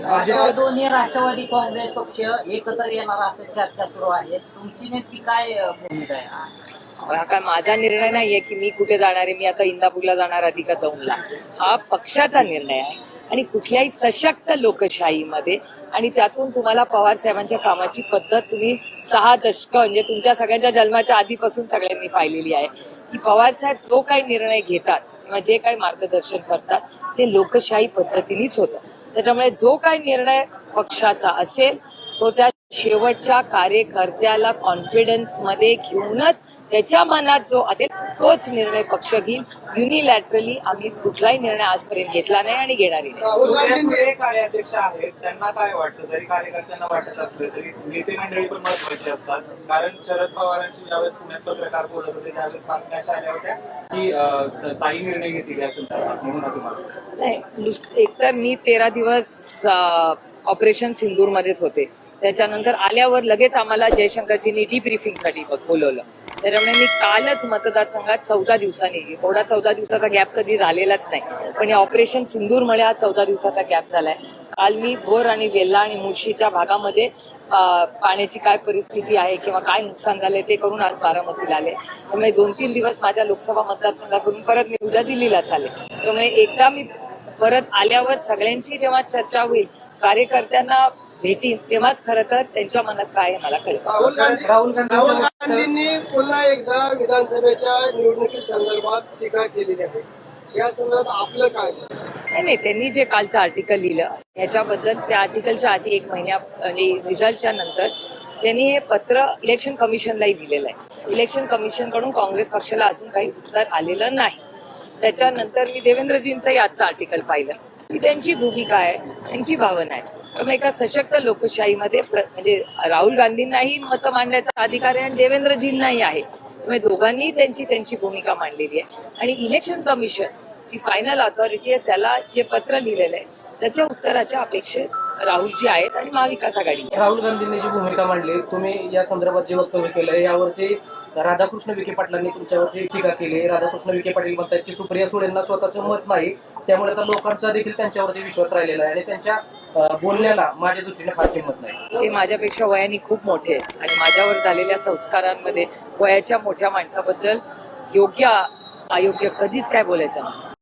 दोन्ही राष्ट्रवादी काँग्रेस पक्ष एकत्र येणार असं चर्चा सुरू आहे. तुमची नेमकी काय भूमिका आहे? हा. काय माझा निर्णय नाहीये की मी कुठे जाणार आहे मी आता इंदापूरला जाणार अधिक दौंडला हा पक्षाचा निर्णय आहे. आणि कुठल्याही सशक्त लोकशाहीमध्ये आणि त्यातून तुम्हाला पवार साहेबांच्या कामाची पद्धत तुम्ही सहा दशक म्हणजे तुमच्या सगळ्यांच्या जन्माच्या आधीपासून सगळ्यांनी पाहिलेली आहे. की पवार साहेब जो काही निर्णय घेतात किंवा जे काही मार्गदर्शन करतात ते लोकशाही पद्धतीनेच होतं. त्याच्यामुळे जो काही निर्णय पक्षाचा असेल तो त्या शेवटच्या कार्यकर्त्याला कॉन्फिडन्समध्ये घेऊनच त्याच्या मनात जो असेल तोच निर्णय पक्ष घेईल. युनिलॅटरली आम्ही कुठलाही निर्णय आजपर्यंत घेतला नाही आणि घेणारही नाही. कार्याध्यक्ष आहेत. त्यांना काय वाटतं? जरी कार्यकर्त्यांना वाटत असलं तरी नेते मंडळी पण महत्वाची असतात. कारण शरद पवारांची ज्यावेळेस पुण्यात पत्रकार बोलत होते त्यावेळेस अशा आल्या होत्या की ताई निर्णय घेतील या संदर्भात. म्हणून असं मला नाही एकतर मी तेरा दिवस ऑपरेशन सिंदूर मध्येच होते. त्याच्यानंतर आल्यावर लगेच आम्हाला जयशंकरजींनी डीब्रिफिंगसाठी बोलवलं. त्याच्यामुळे मी कालच मतदारसंघात चौदा दिवसांनी एवढा चौदा दिवसाचा गॅप कधी झालेलाच नाही. पण या ऑपरेशन सिंदूरमुळे हा चौदा दिवसाचा गॅप झालाय. काल मी भोर आणि वेल्ला आणि मुळशीच्या भागामध्ये पाण्याची काय परिस्थिती आहे किंवा काय नुकसान झालंय ते करून आज बारामतीला आले. त्यामुळे दोन तीन दिवस माझ्या लोकसभा मतदारसंघाकडून परत मी उद्या दिल्लीलाच आले त्यामुळे एकदा मी परत आल्यावर सगळ्यांची जेव्हा चर्चा होईल कार्यकर्त्यांना भेटीन तेव्हाच खरं तर त्यांच्या मनात काय आहे मला कळेल राहुल गांधी राहुल राहुल गांधींनी पुन्हा एकदा विधानसभेच्या निवडणुकी संदर्भात टीका केलेली आहे. या संदर्भात आपलं काय मत? नाही नाही त्यांनी जे कालचं आर्टिकल लिहिलं ह्याच्याबद्दल त्या आर्टिकलच्या आधी एक महिन्या म्हणजे रिझल्टच्या नंतर त्यांनी हे पत्र इलेक्शन कमिशनलाही दिलेलं आहे. इलेक्शन कमिशनकडून काँग्रेस पक्षाला अजून काही उत्तर आलेलं नाही. त्याच्यानंतर मी देवेंद्रजींचंही आजचं आर्टिकल पाहिलं. की त्यांची भूमिका आहे त्यांची भावना आहे. त्यामुळे एका सशक्त लोकशाहीमध्ये म्हणजे राहुल गांधींनाही मत मांडण्याचा अधिकार आहे आणि देवेंद्रजींनाही आहे. त्यामुळे दोघांनी त्यांची त्यांची भूमिका मांडलेली आहे. आणि इलेक्शन कमिशन जी फायनल ऑथॉरिटी आहे त्याला जे पत्र लिहिलेलं आहे त्याच्या उत्तराच्या अपेक्षेत राहुलजी आहेत आणि महाविकास आघाडी. राहुल गांधींनी जी भूमिका मांडली तुम्ही या संदर्भात जे वक्तव्य केलं यावरती राधाकृष्ण विखे पाटलांनी तुमच्यावरती टीका केली. राधाकृष्ण विखे पाटील म्हणतात की सुप्रिया सुळेंना स्वतःचं मत नाही त्यामुळे आता लोकांचा देखील त्यांच्यावरती विश्वास राहिलेला आहे आणि त्यांच्या बोलण्याला माझ्या दृष्टीने फार किंमत नाही. ते माझ्यापेक्षा वयाने खूप मोठे आहेत आणि माझ्यावर झालेल्या संस्कारांमध्ये वयाच्या मोठ्या माणसाबद्दल योग्य अयोग्य कधीच काय बोलायचं नसतं.